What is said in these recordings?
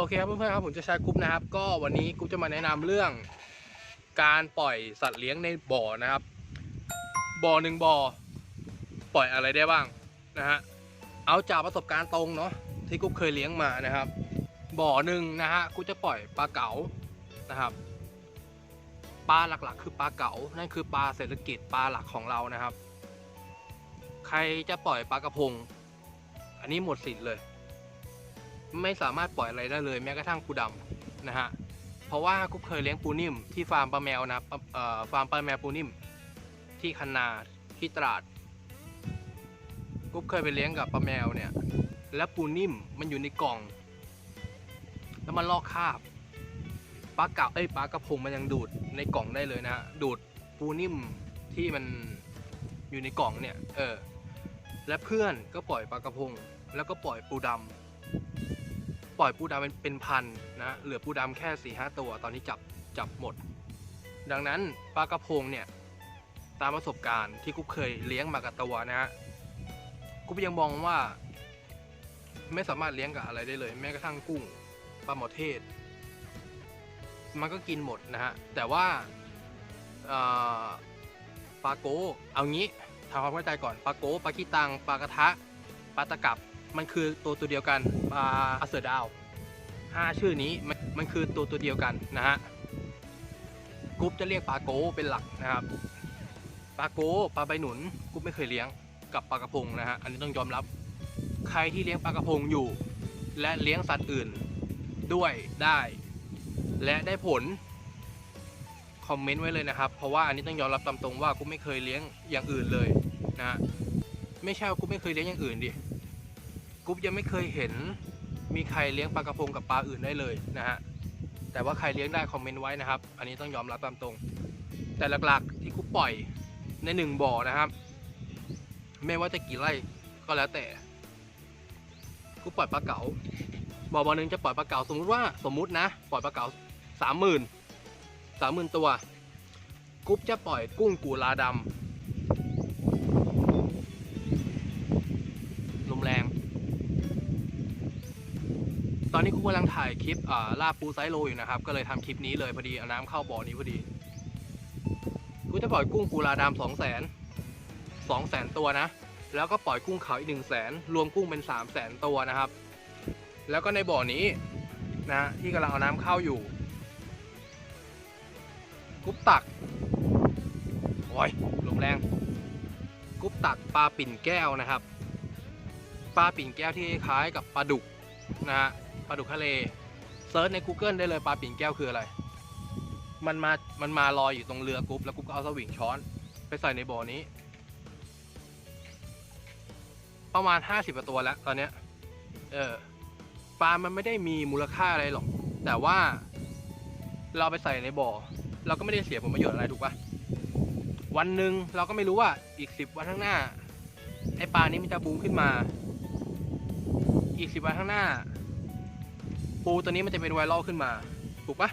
โอเคครับเพื่อนๆครับผมจะใช้กรุ๊ปนะครับ ก็วันนี้กรุ๊ปจะมาแนะนำเรื่อง การปล่อยสัตว์เลี้ยงในบ่อนะครับ บ่อหนึ่งบ่อปล่อยอะไรได้บ้างนะฮะเอาจากประสบการณ์ตรงเนาะที่กรุ๊ปเคยเลี้ยงมานะครับ บ่อหนึ่งนะฮะกูจะปล่อยปลาเก๋านะครับปลาหลักๆ คือปลาเก๋านั่นคือปลาเศรษฐกิจปลาหลักของเรานะครับ ใครจะปล่อยปลากระพง อันนี้หมดสิทธิ์เลย ไม่สามารถปล่อยอะไรได้เลยแม้กระทั่งปูดำนะฮะเพราะว่ากุ๊กเคยเลี้ยงปูนิ่มที่ฟาร์มปลาแมวนะฟาร์มปลาแมวปูนิ่ม ที่คันนาที่ตราดกุ๊กเคยไปเลี้ยงกับปลาแมวเนี่ยแล้วปูนิ่มมันอยู่ในกล่อง แล้วมันลอกคาบปลาเก๋าเอ้ยปลากระพงมันยังดูดในกล่องได้เลยนะฮะดูดปูนิ่มที่มันอยู่ในกล่องเนี่ยเออและเพื่อนก็ปล่อยปลากระพง แล้วก็ปล่อยปูดำ ปล่อยปูดำเป็นเป็นพันนะเหลือปูดำแค่4ี่ห้าตัว ตอนนี้จับจับหมด ดังนั้นปลากระพงเนี่ยตามประสบการณ์ที่กุ๊กเคยเลี้ยงมากับตัวนะฮะกุ๊กยังมองว่า ไม่สามารถเลี้ยงกับอะไรได้เลย แม้กระทั่งกุ้งปลาหมอเทศ มันก็กินหมดนะฮะแต่ว่าปลาโกเอางี้ทำความเข้าใจก่อนปลาโกปลาขี้ตังปลากระทะปลาตะกับมันคือตัวตัวเดียวกันปลาเสือดาว ห้าชื่อนี้มันมันคือตัวตัวเดียวกันนะฮะกรุ๊ปจะเรียกปลาโกเป็นหลักนะครับปลาโกปลาใบหนุนกรุ๊ปไม่เคยเลี้ยงกับปลากระพงนะฮะอันนี้ต้องยอมรับ ใครที่เลี้ยงปลากระพงอยู่ และเลี้ยงสัตว์อื่นด้วยได้ และได้ผลคอมเมนต์ไว้เลยนะครับ เพราะว่าอันนี้ต้องยอมรับตามตรงว่ากูไม่เคยเลี้ยงอย่างอื่นเลยนะฮะไม่ใช่ว่ากูไม่เคยเลี้ยงอย่างอื่นดิกุ๊บยังไม่เคยเห็น มีใครเลี้ยงปลากระพงกับปลาอื่นได้เลยนะฮะแต่ว่าใครเลี้ยงได้คอมเมนต์ไว้นะครับ อันนี้ต้องยอมรับตามตรง แต่หลักๆที่กุ๊บปล่อยในหนึ่งบ่อนะครับ ไม่ว่าจะกี่ไร่ก็แล้วแต่กุ๊บปล่อยปลาเก๋าบ่อบ่อหนึ่งจะปล่อยปลาเก๋าสมมุติว่าสมมุตินะ ปล่อยปลาเก๋าสามหมื่นสามหมื่นตัว กุ๊บจะปล่อยกุ้งกูลาดำ อนนี้กูกำลังถ่ายคลิปล่าปูไซโลอยู่นะครับ ก็เลยทำคลิปนี้เลยพอดีเอาน้ำเข้าบ่อนี้พอดี กูจะปล่อยกุ้งกูลาดำสองแสนสองแสนตัวนะ แล้วก็ปล่อยกุ้งขาวอีกหนึ่งแสนรวมกุ้งเป็นสามแสนตัวนะครับ แล้วก็ในบ่อนี้นะที่กำลังเอาน้ำเข้าอยู่กุ๊บตักโอ้ยลมแรงกุ๊บตักปลาปิ่นแก้วนะครับ ปลาปิ่นแก้วที่คล้ายกับปลาดุกนะฮะ ปลาดุกทะเลเซิร์ชใน Google ได้เลยปลาปิ่นแก้วคืออะไร มันมา มันมาลอยอยู่ตรงเรือกรุ๊ปแล้วกรุ๊ปก็เอาสวิงช้อน ไปใส่ในบ่อนี้ ประมาณ50กว่าตัวแล้วตอนเนี้ย เออ ปลา มันไม่ได้มีมูลค่าอะไรหรอก แต่ว่า เราไปใส่ในบ่อ เราก็ไม่ได้เสียผลประโยชน์อะไรถูกปะวันหนึ่งเราก็ไม่รู้ว่าอีกสิบวันข้างหน้า ไอปลานี้มันจะบูมขึ้นมา อีกสิบวันข้างหน้า ปูตัวนี้มันจะเป็นไวรัลขึ้นมา ถูกปะ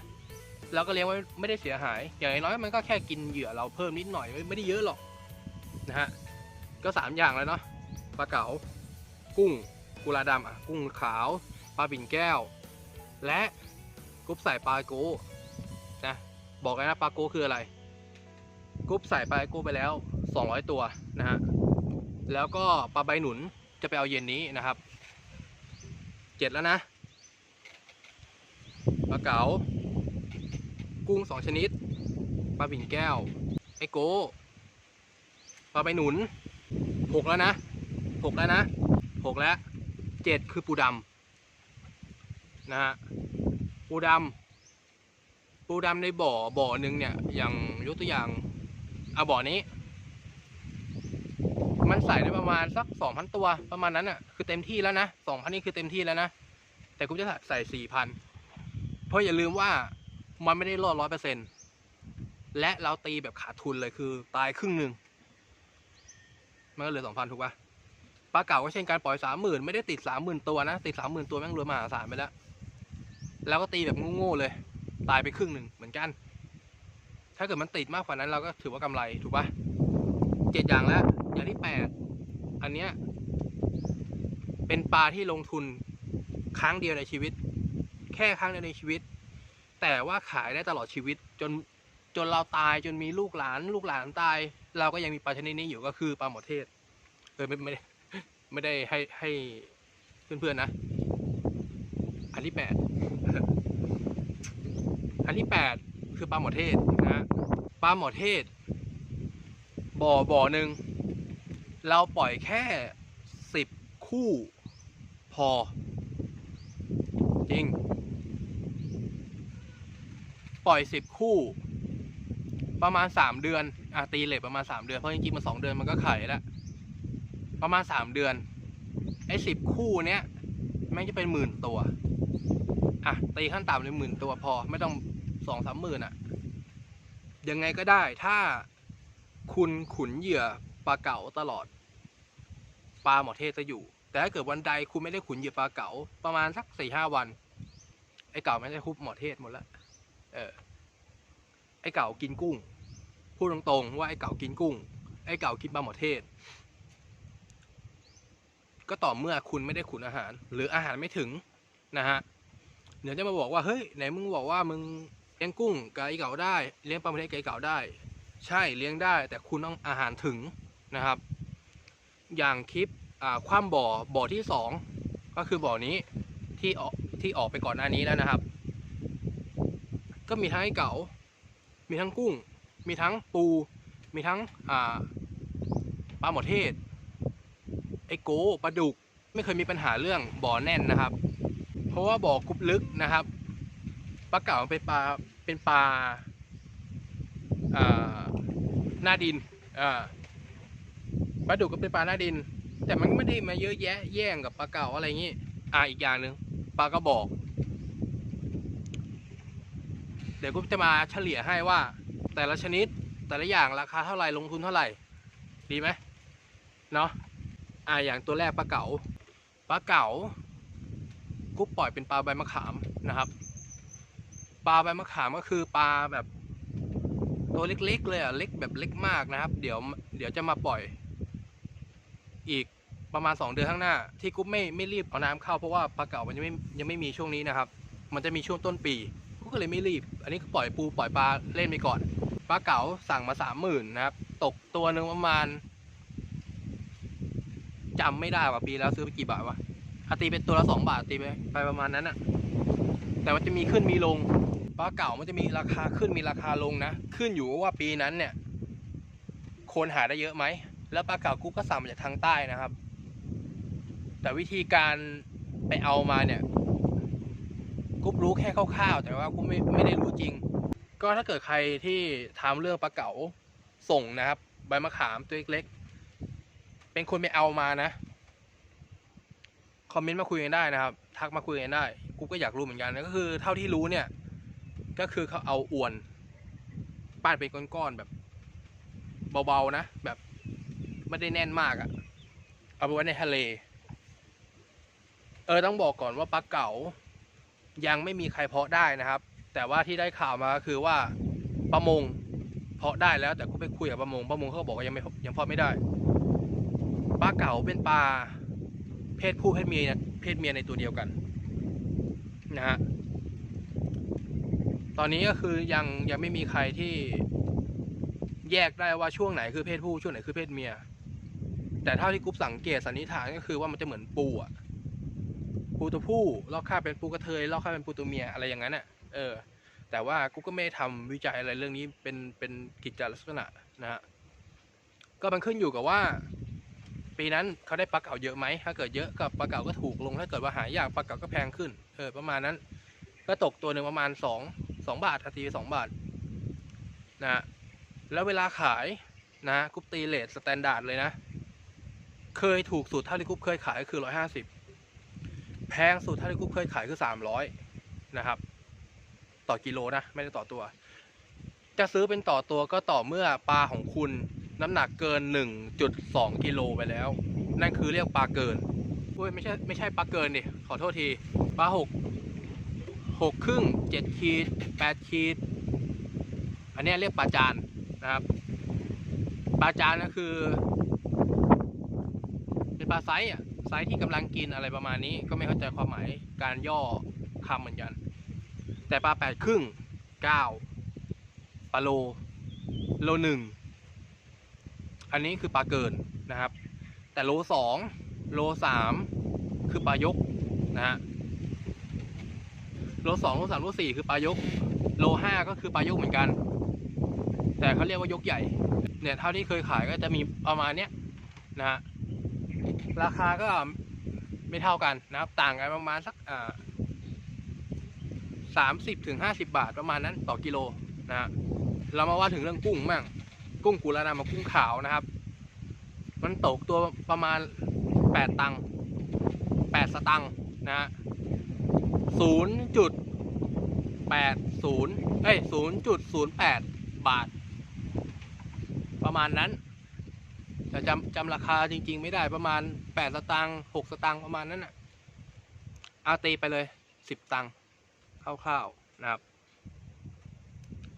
เราก็เลี้ยงไว้ไม่ได้เสียหาย อย่างน้อยมันก็แค่กินเหยื่อเราเพิ่มนิดหน่อยไม่ได้เยอะหรอกนะฮะก็สามอย่างแล้วเนาะปลาเก๋ากุ้งกุลาดำอะกุ้งขาวปลาบิ่นแก้ว และกรุ๊ปใส่ปลาโกนะบอกเลยนะปลาโกคืออะไรกรุ๊ปใส่ปลาโกไปแล้ว 200 ตัวนะฮะแล้วก็ปลาใบหนุนจะไปเอาเย็นนี้นะครับเจ็ดแล้วนะ ปลาเก๋า กุ้งสองชนิด ปลาบิ่นแก้ว ไอโก้ปลาใบหนุนหกแล้วนะหกแล้วนะหกแล้วเจ็ดคือปูดำนะฮะ ปูดำปูดำในบ่อ บ่อหนึ่งเนี่ย อย่างยกตัวอย่าง เอาบ่อนี้ มันใส่ได้ประมาณสักสองพันตัว ประมาณนั้นอะ คือเต็มที่แล้วนะสองพันนี่คือเต็มที่แล้วนะ แต่กูจะใส่สี่พัน เพราะอย่าลืมว่ามันไม่ได้รอดร้อยเปอร์เซ็นและเราตีแบบขาดทุนเลยคือตายครึ่งหนึ่งมันก็เหลือสองพันถูกปะปลาเก่าก็เช่นการปล่อยสามหมื่นไม่ได้ติดสามหมื่นตัวนะติดสามหมื่นตัวแม่งรวยมหาศาลไปแล้ว แล้วก็ตีแบบโง่ๆเลย ตายไปครึ่งหนึ่งเหมือนกัน ถ้าเกิดมันติดมากกว่านั้นเราก็ถือว่ากำไรถูกปะเจ็ดอย่างแล้ว อย่างที่แปดอันเนี้ยเป็นปลาที่ลงทุนครั้งเดียวในชีวิต แค่ครั้งเดียวในชีวิต แต่ว่าขายได้ตลอดชีวิตจนจนเราตายจนมีลูกหลาน ลูกหลานตาย เราก็ยังมีปลาชนิดนี้อยู่ก็คือปลาหมอเทศเออไม่ไม่ได้ไม่ได้ให้ให้เพื่อนๆนะ อันที่แปดอันที่แปดคือปลาหมอเทศนะฮะปลาหมอเทศ บ่อบ่อหนึ่งเราปล่อยแค่สิบคู่พอ จริง ปล่อยสิบคู่ ประมาณสามเดือนอะตีเลทประมาณสามเดือนเพราะจริงๆมันสองเดือนมันก็ไข่แล้วประมาณสามเดือนไอ้สิบคู่เนี้ยแม่งจะเป็นหมื่นตัวอะตีขั้นต่ำเลยหมื่นตัวพอไม่ต้องสองสามหมื่นอะยังไงก็ได้ถ้าคุณขุนเหยื่อปลาเก๋าตลอดปลาหมอเทศจะอยู่ แต่ถ้าเกิดวันใดคุณไม่ได้ขุนเหยื่อปลาเก๋าประมาณสักสี่ห้าวัน ไอ้เก๋าไม่ได้คุบหมอเทศหมดละ เออไอ้เก๋ากินกุ้ง พูดตรงๆ ว่าไอ้เก๋ากินกุ้ง ไอ้เก๋ากินปลาหมอเทศ ก็ต่อเมื่อคุณไม่ได้ขุนอาหาร หรืออาหารไม่ถึงนะฮะเดี๋ยวจะมาบอกว่าเฮ้ยไหนมึงบอกว่ามึงเลี้ยงกุ้งกับไอ้เก๋าได้เลี้ยงปลาหมอเทศกับไอ้เก๋าได้ ใช่เลี้ยงได้ แต่คุณต้องอาหารถึงนะครับ อย่างคลิปอ่าคว่ำบ่อบ่อที่สองก็คือบ่อนี้ที่ออกที่ออกไปก่อนหน้านี้แล้วนะครับ ก็มีทั้งไอ้เก๋ามีทั้งกุ้ง มีทั้งปู มีทั้งอ่าปลาหมอเทศ ไอ้โกปลาดุก ไม่เคยมีปัญหาเรื่องบ่อแน่นนะครับ เพราะว่าบ่อกรุบลึกนะครับปลาเก๋าเป็นปลาเป็นปลาหน้าดินปลาดุกก็เป็นปลาหน้าดิน แต่มันไม่ได้มาเยอะแยะแย่งกับปลาเก๋าอะไรอย่างนี้อ่าอีกอย่างหนึ่งปลากระบอก เดี๋ยวกูจะมาเฉลี่ยให้ว่า แต่ละชนิดแต่ละอย่างราคาเท่าไหร่ลงทุนเท่าไหร่ ดีไหมเนาะอ่าอย่างตัวแรกปลาเก๋าปลาเก๋ากูปล่อยเป็นปลาใบมะขามนะครับปลาใบมะขามก็คือปลาแบบตัวเล็กๆเลยอะเล็กแบบเล็กมากนะครับ เดี๋ยวเดี๋ยวจะมาปล่อย อีกประมาณ 2 เดือนข้างหน้า ที่กุ๊บไม่ไม่รีบเอาน้ำเข้าเพราะว่าปลาเก๋ามันยังไม่ยังไม่มีช่วงนี้นะครับ มันจะมีช่วงต้นปี ก็เลยไม่รีบ อันนี้ก็ปล่อยปูปล่อยปลาเล่นไปก่อนปลาเก๋าสั่งมาสามหมื่นนะครับ ตกตัวหนึ่งประมาณจำไม่ได้ว่าปีแล้วซื้อไปกี่บาทวะอาตีเป็นตัวละสองบาทตีไปไปประมาณนั้นอะแต่มันจะมีขึ้นมีลงปลาเก่ามันจะมีราคาขึ้นมีราคาลงนะ ขึ้นอยู่ว่าปีนั้นเนี่ย คนหาได้เยอะไหม แล้วปลาเก่ากุ๊กก็สั่งมาจากทางใต้นะครับ แต่วิธีการไปเอามาเนี่ย กุ๊บรู้แค่คร่าวๆ แต่ว่ากุ๊บไม่ไม่ได้รู้จริง ก็ถ้าเกิดใครที่ทำเรื่องปลาเก๋าส่งนะครับ ใบมะขามตัวเล็กๆเป็นคนไปเอามานะคอมเมนต์มาคุยกันได้นะครับ ทักมาคุยกันได้กูก็อยากรู้เหมือนกันก็คือ เท่าที่รู้เนี่ย ก็คือเขาเอาอวนปั้นเป็นก้อนๆแบบเบาๆนะ แบบไม่ได้แน่นมากอะ่ะ เอาไปไว้ในทะเล เออต้องบอกก่อนว่าปลาเก๋า ยังไม่มีใครเพาะได้นะครับ แต่ว่าที่ได้ข่าวมาก็คือว่าประมงเพาะได้แล้วแต่ก็ไปคุยกับประมงประมงเขาก็บอกว่ายังไม่ยังเพาะไม่ได้ปลาเก๋าเป็นปลาเพศผู้เพศเมียเพศเมียในตัวเดียวกันนะฮะตอนนี้ก็คือยังยังไม่มีใครที่แยกได้ว่าช่วงไหนคือเพศผู้ช่วงไหนคือเพศเมีย แต่เท่าที่กุ๊บสังเกตสันนิษฐานก็คือว่ามันจะเหมือนปูอะ ปูตัวผู้ลอกข้าเป็นปูกระเทยลอกข้าเป็นปูตัวเมียอะไรอย่างนั้นอะเออ แต่ว่ากุ๊บก็ไม่ได้ทำวิจัยอะไรเรื่องนี้เป็นเป็นกิจจลักษณะนะฮะก็มันขึ้นอยู่กับว่า ปีนั้นเขาได้ปลาเก๋าเยอะไหมถ้าเกิดเยอะกับปลาเก๋าก็ถูกลงถ้าเกิดว่าหายากปลาเก๋าก็แพงขึ้นเออประมาณนั้น ก็ตกตัวหนึ่งประมาณสองสองบาททีสองบาทนะฮะแล้วเวลาขายนะกุ๊ปตีเลทสแตนดาร์ดเลยนะ เคยถูกสุดเท่าที่กุ๊ปเคยขายก็คือร้อยห้าสิบ แพงสุดเท่าที่กรุ๊ปเคยขายคือสามร้อยนะครับ ต่อกิโลนะ ไม่ได้ต่อตัว จะซื้อเป็นต่อตัวก็ต่อเมื่อปลาของคุณน้ำหนักเกิน 1.2 กิโลไปแล้ว นั่นคือเรียกปลาเกินอุ้ยไม่ใช่ไม่ใช่ปลาเกินดิขอโทษทีปลาหกหกครึ่งเจ็ดขีดแปดขีด อันนี้เรียกปลาจานนะครับปลาจานก็คือ เป็นปลาไซส์อะ ไซส์ที่กำลังกินอะไรประมาณนี้ ก็ไม่เข้าใจความหมายการย่อคำเหมือนกัน แต่ปลาแปดครึ่งเก้าปลาโลโลหนึ่งอันนี้คือปลาเกินนะครับ แต่โลสองโลสามคือปลายกนะฮะโลสองโลสามโลสี่คือปลายก โลห้าก็คือปลายกเหมือนกัน แต่เขาเรียกว่ายกใหญ่ เนี่ยเท่าที่เคยขายก็จะมีประมาณเนี้ยนะฮะ ราคาก็ไม่เท่ากันนะครับ ต่างกันประมาณสักสามสิบถึงห้าสิบาทประมาณนั้นต่อกิโลนะฮะเรามาว่าถึงเรื่องกุ้งบ้างกุ้งกุลานามากุ้งขาวนะครับ มันตกตัวประมาณแปดตังค์แปดสตังค์นะฮะศูนย์จุดแปดศูนย์เอ้ยศูนย์จุดศูนย์แปดบาท ประมาณนั้น แต่จำจำราคาจริง ๆ ไม่ได้ประมาณแปดสตังค์หกสตังค์ประมาณนั้นอะเอาตีไปเลยสิบตังค์คร่าวๆนะครับ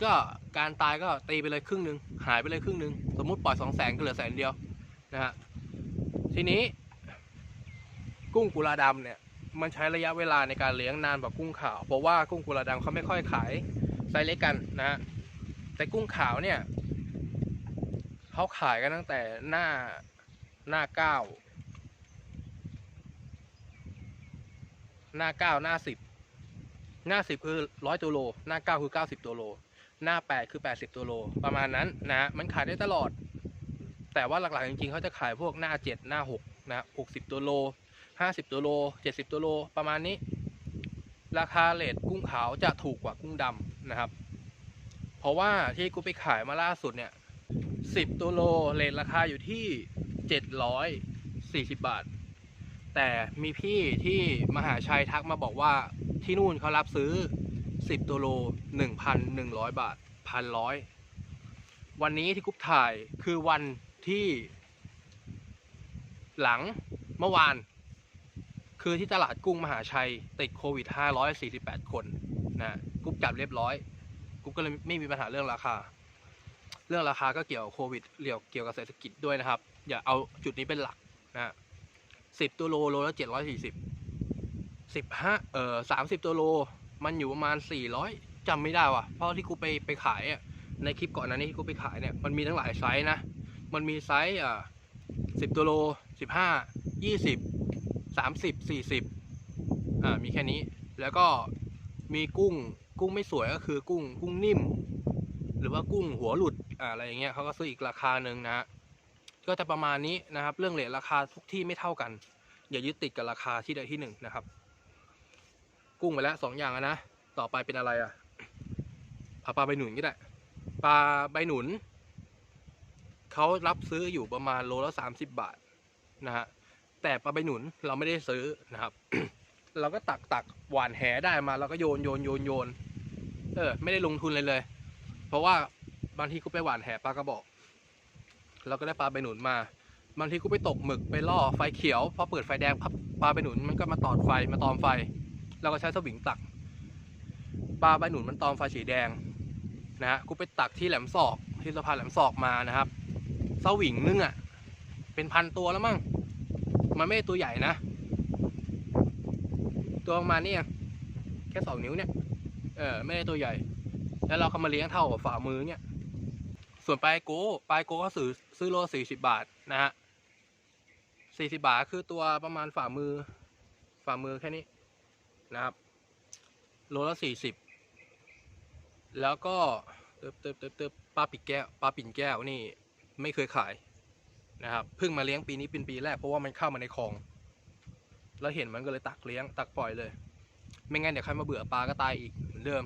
ก็การตายก็ตีไปเลยครึ่งหนึ่งหายไปเลยครึ่งหนึ่งสมมุติปล่อยสองแสนก็เหลือแสนเดียวนะฮะทีนี้ กุ้งกุลาดำเนี่ย มันใช้ระยะเวลาในการเลี้ยงนานกว่ากุ้งขาว เพราะว่ากุ้งกุลาดำเขาไม่ค่อยขายไซส์เล็กกันนะฮะแต่กุ้งขาวเนี่ย เขาขายกันตั้งแต่หน้าหน้าเก้าหน้าเก้าหน้าสิบหน้าสิบคือร้อยตัวโล หน้าเก้าคือเก้าสิบตัวโล หน้าแปดคือแปดสิบตัวโล ประมาณนั้นนะมันขายได้ตลอด แต่ว่าหลักๆจริงๆเขาจะขายพวกหน้าเจ็ดหน้าหกนะหกสิบตัวโลห้าสิบตัวโลเจ็ดสิบตัวโล ประมาณนี้ ราคาเลทกุ้งขาวจะถูกกว่ากุ้งดำนะครับ เพราะว่าที่กูไปขายมาล่าสุดเนี่ย สิบตัวโลเลทราคาอยู่ที่เจ็ดร้อยสี่สิบบาท แต่มีพี่ที่มหาชัยทักมาบอกว่าที่นู่นเขารับซื้อ 10 ตัวโล 1,100 บาทพันร้อยวันนี้ที่กุ๊ปถ่ายคือวันที่ หลังเมื่อวาน คือที่ตลาดกุ้งมหาชัย ติดโควิด 548 คนนะกุ๊ปจับเรียบร้อย กุ๊ปก็เลยไม่มีปัญหาเรื่องราคา เรื่องราคาก็เกี่ยวกับโควิดเกี่ยวเกี่ยวกับเศรษฐกิจด้วยนะครับ อย่าเอาจุดนี้เป็นหลักนะสิบตัวโลโลละเจ็ดร้อยสี่สิบสิบห้าเอ่อสามสิบตัวโล มันอยู่ประมาณสี่ร้อยจำไม่ได้ว่ะ เพราะที่กูไปไปขายอะในคลิปก่อนนั้นที่กูไปขายเนี่ยมันมีทั้งหลายไซส์นะ มันมีไซส์อ่าสิบตัวโลสิบห้ายี่สิบสามสิบสี่สิบอ่ามีแค่นี้แล้วก็มีกุ้งกุ้งไม่สวยก็คือกุ้งกุ้งนิ่ม หรือว่ากุ้งหัวหลุด อะไรอย่างเงี้ยเขาก็ซื้ออีกราคาหนึ่งนะฮะก็จะประมาณนี้นะครับ เรื่องเลทราคาทุกที่ไม่เท่ากัน อย่ายึดติดกับราคาที่ใดที่หนึ่งนะครับ กุ้งไปแล้วสองอย่างนะต่อไปเป็นอะไรอะเอาปลาใบหนุนก็ได้ปลาใบหนุนเขารับซื้ออยู่ประมาณโลละสามสิบบาทนะฮะแต่ปลาใบหนุนเราไม่ได้ซื้อนะครับ เราก็ตักตักหวานแหได้มาเราก็โยนโยนโยนโยนเออไม่ได้ลงทุนเลยเลย เพราะว่า บางทีกูไปหวานแหปลากระบอกเราก็ได้ปลาใบหนุนมา บางทีกูไปตกหมึกไปล่อไฟเขียวพอเปิดไฟแดงพับปลาใบหนุนมันก็มาตอดไฟมาตอมไฟเราก็ใช้สวิงตัก ปลาใบหนุนมันตอมไฟสีแดงนะฮะกูไปตักที่แหลมศอกที่สะพานแหลมศอกมานะครับสวิงนึงอะ เป็นพันตัวแล้วมั้งมันไม่ได้ตัวใหญ่นะ ตัวประมาณนี้แค่สองนิ้วเนี่ย เออไม่ได้ตัวใหญ่ แล้วเราเขามาเลี้ยงเท่ากับฝ่ามือเนี่ย ส่วนปลายโก้ปลายโก้ก็ซื้อซื้อโลสี่สิบาทนะฮะสี่สิบาทคือตัวประมาณฝ่ามือ ฝ่ามือแค่นี้นะครับ โลละสี่สิบแล้วก็เติบเติบเติบเติบปลาปิดแก้วปลาปิ่นแก้วนี่ไม่เคยขายนะครับเพิ่งมาเลี้ยงปีนี้เป็นปีแรกเพราะว่ามันเข้ามาในคลอง แล้วเห็นมันก็เลยตักเลี้ยงตักปล่อยเลย ไม่งั้นเดี๋ยวใครมาเบื่อปลาก็ตายอีกเหมือนเดิม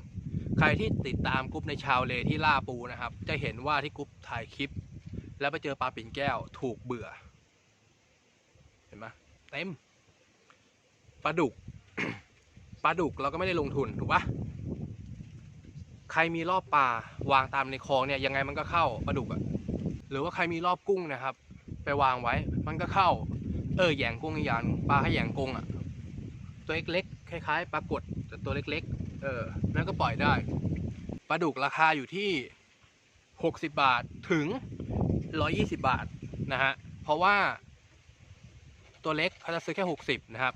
ใครที่ติดตามกรุ๊ปในชาวเลที่ล่าปูนะครับ จะเห็นว่าที่กรุ๊ปถ่ายคลิป แล้วไปเจอปลาปิ่นแก้วถูกเบื่อ เห็นไหมเต็มปลาดุกปลาดุกเราก็ไม่ได้ลงทุนถูกปะใครมีรอบปลาวางตามในคลองเนี่ยยังไงมันก็เข้าปลาดุกอะหรือว่าใครมีรอบกุ้งนะครับ ไปวางไว้ มันก็เข้า เออแยงกุ้งอีกอย่างปลาให้แยงกุ้งอะตัวเล็กๆคล้ายๆปลากดแต่ตัวเล็กๆ เออ นั่นก็ปล่อยได้ ปลาดุกราคาอยู่ที่ 60 บาทถึง 120 บาทนะฮะ เพราะว่าตัวเล็กเขาจะซื้อแค่ 60 นะครับ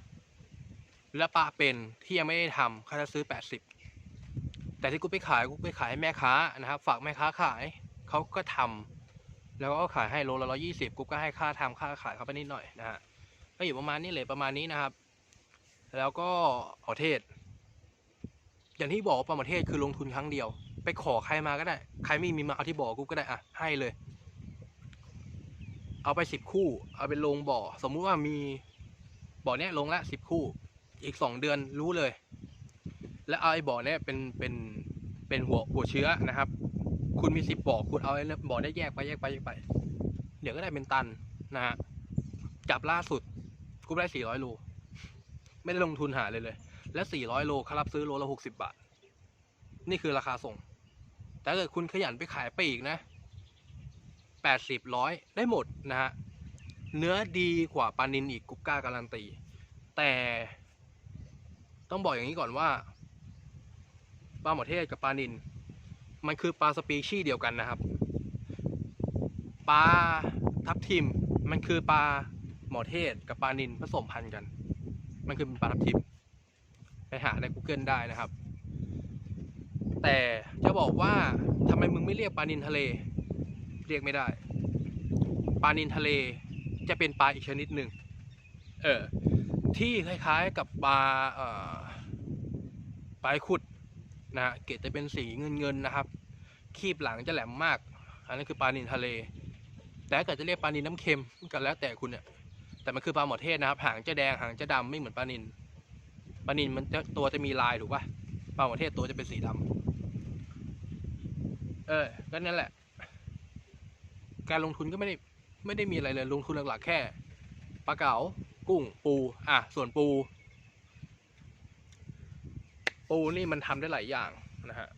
แล้วปลาเป็นที่ยังไม่ได้ทำเขาจะซื้อ 80 แต่ที่กูไปขายกูไปขายให้แม่ค้านะครับ ฝากแม่ค้าขายเขาก็ทำแล้วก็ขายให้โลละร้อยี่สิบกูก็ให้ค่าทำค่าขายเขาไปนิดหน่อยนะฮะก็อยู่ประมาณนี้เลยประมาณนี้นะครับ แล้วก็เอาเทศ อย่างที่บอกประเทศคือลงทุนครั้งเดียว ไปขอใครมาก็ได้ ใครไม่มีมาเอาที่บ่อกูก็ได้อะให้เลย เอาไปสิบคู่ เอาไปลงบ่อ สมมุติว่ามีบ่อเนี้ยลงละสิบคู่ อีกสองเดือนรู้เลย แล้วเอาไอ้บ่อเนี้ยเป็นเป็นเป็นหัวหัวเชื้อนะครับ คุณมีสิบบ่อคุณเอาไอ้บ่อได้แยกไปแยกไปแยกไป เดี๋ยวก็ได้เป็นตันนะฮะจับล่าสุดกูได้สี่ร้อยโลไม่ได้ลงทุนหาเลยเลย และสี่ร้อยโลเขารับ ซื้อโลละหกสิบาท นี่คือราคาส่ง แต่ถ้าเกิดคุณขยันไปขายไปอีกนะแปดสิบร้อยได้หมดนะฮะ เนื้อดีกว่าปลานินอีกกุ๊กกล้าการันตี แต่ต้องบอกอย่างนี้ก่อนว่าปลาหมอเทศกับปลานิน มันคือปลาสปีชีส์เดียวกันนะครับ ปลาทับทิมมันคือปลาหมอเทศกับปลานินผสมพันธุ์กัน มันคือเป็นปลาทับทิม ไปหาใน Google ได้นะครับ แต่จะบอกว่าทำไมมึงไม่เรียกปลานินทะเล เรียกไม่ได้ ปลานินทะเลจะเป็นปลาอีกชนิดหนึ่งเออที่คล้ายๆกับปลาเอ่อปลาขุดนะฮะเกล็ดจะเป็นสีเงินๆนะครับ คีบหลังจะแหลมมาก อันนั้นคือปลานินทะเล แต่ถ้าเกิดจะเรียกปลานินน้ำเค็มก็แล้วแต่คุณเนี่ยแต่มันคือปลาหมอเทศนะครับ หางจะแดงหางจะดำไม่เหมือนปลานิน ปลานินมันจะตัวจะมีลายถูกปะปลาหมอเทศตัวจะเป็นสีดำเออ ก็นั่นแหละ การลงทุนก็ไม่ได้ไม่ได้มีอะไรเลย ลงทุนหลักๆแค่ปลาเก๋ากุ้งปู อะ ส่วนปู ปูนี่มันทำได้หลายอย่างนะฮะ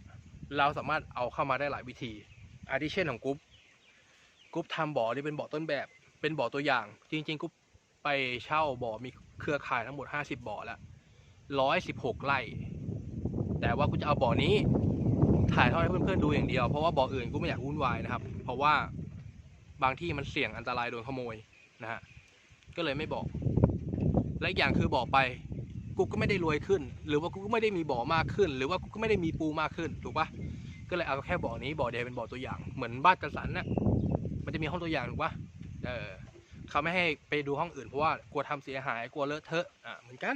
เราสามารถเอาเข้ามาได้หลายวิธี อาทิเช่นของกรุ๊ปกรุ๊ปทำบ่อนี่เป็นบ่อต้นแบบ เป็นบ่อตัวอย่าง จริง ๆกรุ๊ปไปเช่าบ่อมีเครือข่ายทั้งหมด 50 บ่อแล้ว ร้อยสิบหกไร่ แต่ว่ากูจะเอาบ่อนี้ ถ่ายทอดให้เพื่อนๆดูอย่างเดียว เพราะว่าบ่ออื่นกูไม่อยากวุ่นวายนะครับ เพราะว่าบางที่มันเสี่ยงอันตรายโดนขโมยนะฮะ ก็เลยไม่บอก และอีกอย่างคือบอกไป กูก็ไม่ได้รวยขึ้น หรือว่ากูก็ไม่ได้มีบ่อมากขึ้น หรือว่ากูก็ไม่ได้มีปูมากขึ้น ถูกปะก็เลยเอาแค่บ่อนี้บ่อเดียวเป็นบ่อตัวอย่าง เหมือนบ้านจัดสรรน่ะ มันจะมีห้องตัวอย่างถูกปะเออเขาไม่ให้ไปดูห้องอื่นเพราะว่ากลัวทำเสียหายกลัวเลอะเทอะ อะเหมือนกัน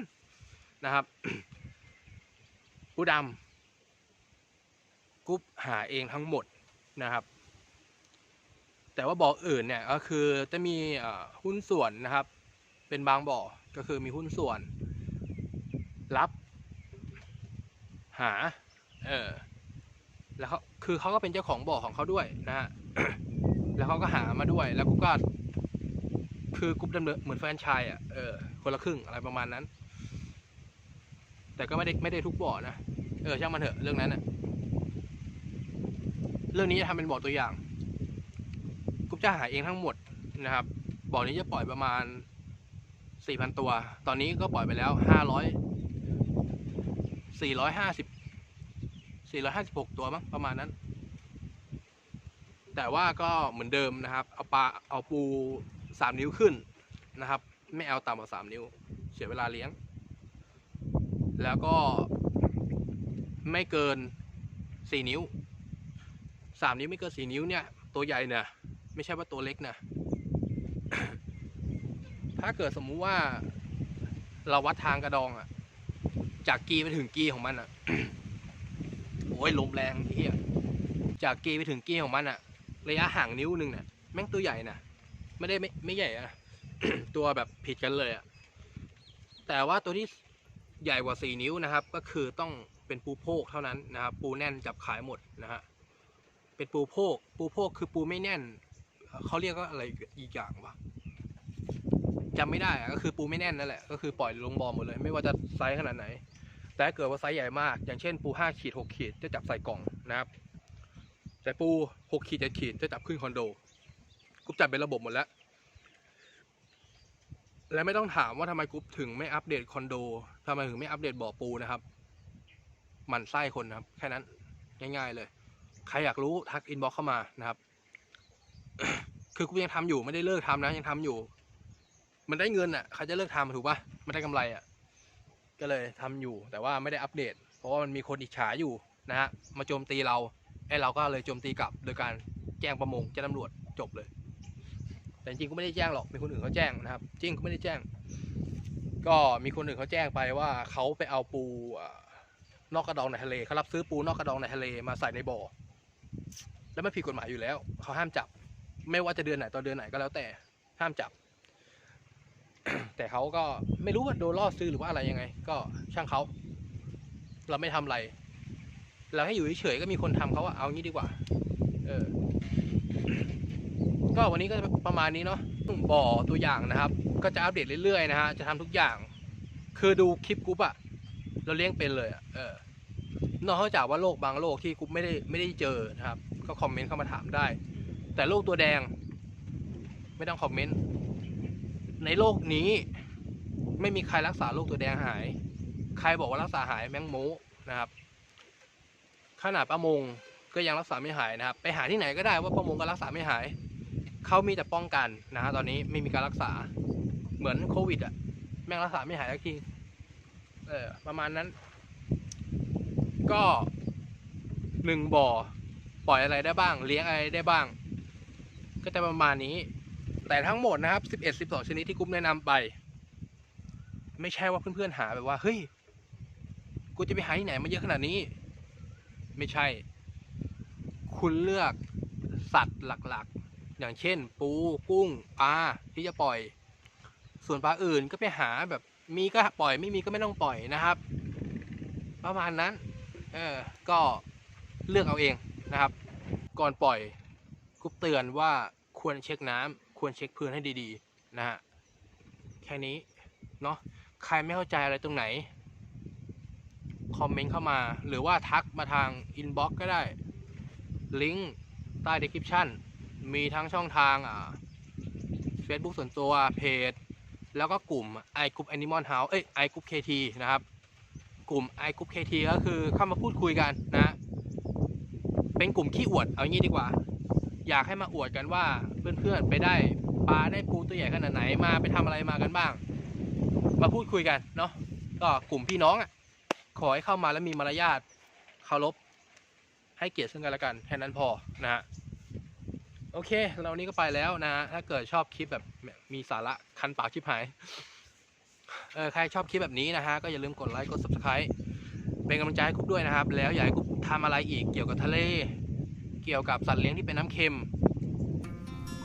นะครับกูดำกูหาเองทั้งหมดนะครับ แต่ว่าบ่ออื่นเนี่ยก็คือจะมีหุ้นส่วนนะครับ เป็นบางบ่อก็คือมีหุ้นส่วน รับ หา เออแล้วเขาคือเขาก็เป็นเจ้าของบ่อของเขาด้วยนะฮะแล้วเขาก็หามาด้วย แล้วกูก็คือกูดำเนินเหมือนแฟรนไชายอะเออคนละครึ่งอะไรประมาณนั้น แต่ก็ไม่ได้ไม่ได้ทุกบ่อนะเออช่างมันเถอะเรื่องนั้นน่ะเรื่องนี้จะทำเป็นบ่อตัวอย่างกุ๊บจะหาเองทั้งหมดนะครับบ่อนี้จะปล่อยประมาณสี่พันตัว ตอนนี้ก็ปล่อยไปแล้วห้าร้อยสี่ร้อยห้าสิบสี่ร้อยห้าสิบหกตัวมั้งประมาณนั้น แต่ว่าก็เหมือนเดิมนะครับ เอาปลาเอาปูสามนิ้วขึ้นนะครับ ไม่เอาต่ำกว่าสามนิ้ว เสียเวลาเลี้ยง แล้วก็ไม่เกินสี่นิ้วสามนิ้วไม่เกินสี่นิ้วเนี่ย ตัวใหญ่เนี่ยไม่ใช่ว่าตัวเล็กนะถ้าเกิดสมมุติว่าเราวัดทางกระดองอะจากกีไปถึงกีของมันอะโอ้ยลมแรงที่อะจากกีไปถึงกีของมันอะระยะห่างนิ้วหนึ่งเนี่ยแม่งตัวใหญ่นะไม่ได้ไม่ไม่ใหญ่อะตัวแบบผิดกันเลยอะแต่ว่าตัวที่ ใหญ่กว่าสี่นิ้วนะครับ ก็คือต้องเป็นปูโพกเท่านั้นนะครับ ปูแน่นจับขายหมดนะฮะเป็นปูโพก ปูโพกคือปูไม่แน่นเขาเรียกว่าอะไรอีกอย่างวะจำไม่ได้อะก็คือปูไม่แน่นนั่นแหละก็คือปล่อยลงบอหมดเลย ไม่ว่าจะไซส์ขนาดไหน แต่เกิดว่าไซส์ใหญ่มาก อย่างเช่นปูห้าขีดหกขีดจะจับใส่กล่องนะครับ แต่ปูหกขีดเจ็ดขีดจะจับขึ้นคอนโดกรุ๊ปจัดเป็นระบบหมดแล้ว และไม่ต้องถามว่าทำไมกรุ๊ปถึงไม่อัปเดตคอนโดทำไมถึงไม่อัปเดตบ่อปูนะครับมันไส้คนนะครับ แค่นั้นง่ายๆเลย ใครอยากรู้ทักอินบ็อกเข้ามานะครับ คือกูยังทำอยู่ไม่ได้เลิกทำนะยังทำอยู่ มันได้เงินอะใครจะเลิกทำถูกปะมันได้กำไรอะ ก็เลยทำอยู่ แต่ว่าไม่ได้อัปเดต เพราะว่ามันมีคนอิจฉาอยู่นะฮะมาโจมตีเราไอ้เราก็เลยโจมตีกลับ โดยการแจ้งประมงแจ้งตำรวจจบเลย แต่จริงก็ไม่ได้แจ้งหรอกมีคนอื่นเขาแจ้งนะครับ จริงก็ไม่ได้แจ้ง ก็มีคนอื่นเขาแจ้งไปว่าเขาไปเอาปูนอกกระดองในทะเลเขารับซื้อปูนอกกระดองในทะเลมาใส่ในบ่อแล้วมันผิดกฎหมายอยู่แล้วเขาห้ามจับ ไม่ว่าจะเดือนไหนตอนเดือนไหนก็แล้วแต่ห้ามจับ แต่เขาก็ไม่รู้ว่าโดนล่อซื้อหรือว่าอะไรยังไง ก็ช่างเขาเราไม่ทำอะไรเราให้อยู่เฉยๆก็มีคนทำเขาอะเอางี้ดีกว่า เออ ก็วันนี้ก็ประมาณนี้เนาะบ่อตัวอย่างนะครับ ก็จะอัปเดตเรื่อยๆนะฮะจะทำทุกอย่าง คือดูคลิปกรุ๊ปอะเราเลี้ยงเป็นเลยอะเออนอกจากว่าโรคบางโรคที่กรุ๊ปไม่ได้ไม่ได้เจอนะครับ ก็คอมเมนต์เข้ามาถามได้ แต่โรคตัวแดง ไม่ต้องคอมเมนต์ในโลกนี้ไม่มีใครรักษาโรคตัวแดงหาย ใครบอกว่ารักษาหายแมงโมนะครับ ขนาดประมงก็ยังรักษาไม่หายนะครับ ไปหาที่ไหนก็ได้ว่าประมงก็รักษาไม่หาย เขามีแต่ป้องกันนะฮะตอนนี้ไม่มีการรักษาเหมือนโควิดอะแม่งรักษาไม่หายสักทีเออประมาณนั้น ก็หนึ่งบ่อปล่อยอะไรได้บ้าง เลี้ยงอะไรได้บ้าง ก็จะประมาณนี้ แต่ทั้งหมดนะครับ 11 12 ชนิดที่กุ๊ปแนะนำไป ไม่ใช่ว่าเพื่อนๆหาแบบว่า เฮ้ย กูจะไปหาที่ไหนมาเยอะขนาดนี้ ไม่ใช่ คุณเลือกสัตว์หลักๆ อย่างเช่น ปูกุ้งปลาที่จะปล่อย ส่วนปลาอื่นก็ไปหาแบบมีก็ปล่อยไม่มีก็ไม่ต้องปล่อยนะครับ ประมาณนั้น เออก็เลือกเอาเองนะครับ ก่อนปล่อยกุ๊ปเตือนว่าควรเช็คน้ำควรเช็คพื้นให้ดีๆนะฮะแค่นี้เนาะใครไม่เข้าใจอะไรตรงไหนคอมเมนต์เข้ามา หรือว่าทักมาทางอินบ็อกก็ได้ ลิงก์ใต้ description มีทั้งช่องทางอ่า Facebook ส่วนตัวเพจ แล้วก็กลุ่ม i group animal house เอ้ย i group kt นะครับ กลุ่ม i group kt ก็คือเข้ามาพูดคุยกันนะ เป็นกลุ่มขี้อวดเอางี้ดีกว่า อยากให้มาอวดกันว่าเพื่อนๆไปได้ปลาได้ปูตัวใหญ่ขนาดไหนมาไปทำอะไรมากันบ้าง มาพูดคุยกันเนาะก็กลุ่มพี่น้องอะขอให้เข้ามาแล้วมีมารยาทเคารพให้เกียรติซึ่งกันและกันแค่นั้นพอนะฮะ โอเค เรานี้ก็ไปแล้วนะ ถ้าเกิดชอบคลิปแบบมีสาระคันปากชิบหาย เออ ใครชอบคลิปแบบนี้นะฮะ ก็อย่าลืมกดไลค์ กด subscribe เป็นกำลังใจให้กุ๊บด้วยนะครับ แล้วอยากให้กุ๊บทำอะไรอีกเกี่ยวกับทะเล เกี่ยวกับสัตว์เลี้ยงที่เป็นน้ำเค็ม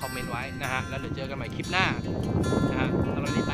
คอมเมนต์ไว้นะฮะ แล้วเดี๋ยวเจอกันใหม่คลิปหน้านะฮะสำหรับวันนี้ไป